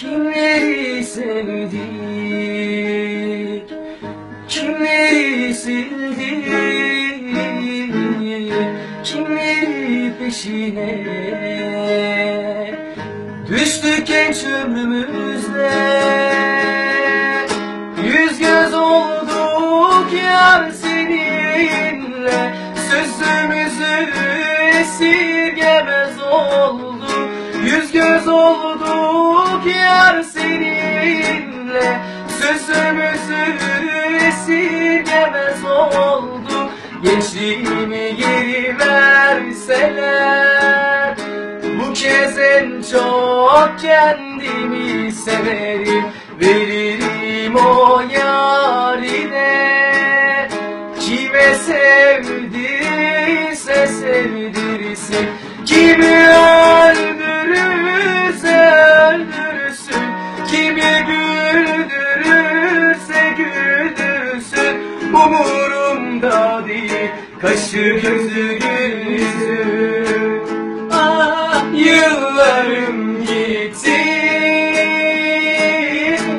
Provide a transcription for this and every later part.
Kimleri sevdik Kimleri sildik Kimleri peşine. Düştük genç ömrümüzde. Yüz göz olduk yar seninle. Sözümüzü esirgemez olduk Yüz göz olduk yar seninle. Sözümüzü esirgemez olduk. Gençliğimi geri verseler Bu kez en çok kendimi severim. Veririm o yarine Kime sevdirirse sevdirsin. Kimi Kaşı gözü yüzü Ah yıllarım gitti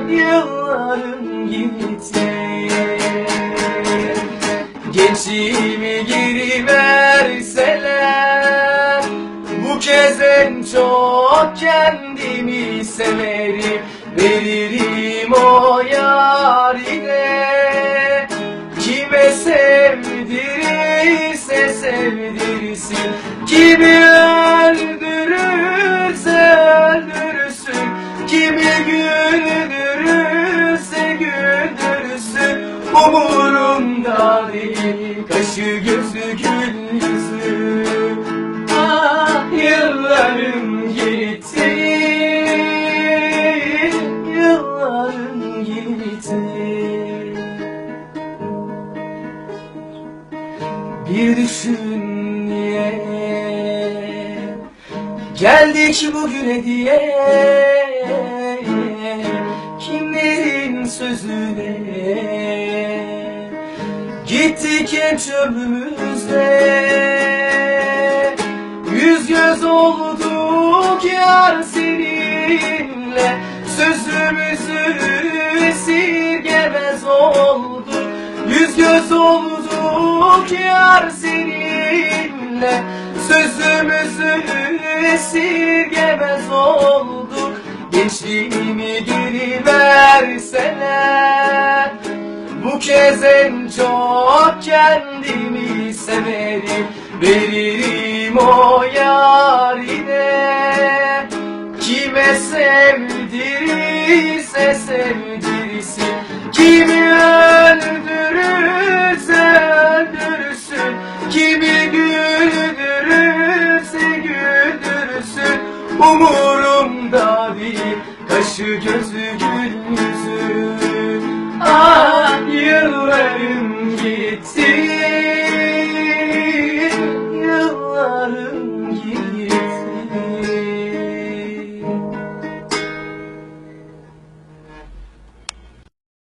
Yıllarım gitti Gençliğimi geri verseler Bu kez en çok kendimi severim. Veririm sevdirsin Kimi öldürürse öldürsün Kimi güldürürse güldürsün Umurumda değil. Kaşı gözü gül Bir düşün niye? Geldik bugüne diye. Kimlerin sözüne? Gittik genç ömrümüzde Yüz göz olduk yar seninle. Sözümüzü esirgemez olduk. Yüz göz olduk yar seninle Sözümüzü esirgemez olduk Gençliğimi geri verseler Bu kez en çok kendimi severim. Veririm o yarine Kime sevdirirse sevdirsin. Kimi öldürürse Umurumda değil. Kaşı gözü gül yüzü. Ah yıllarım gitti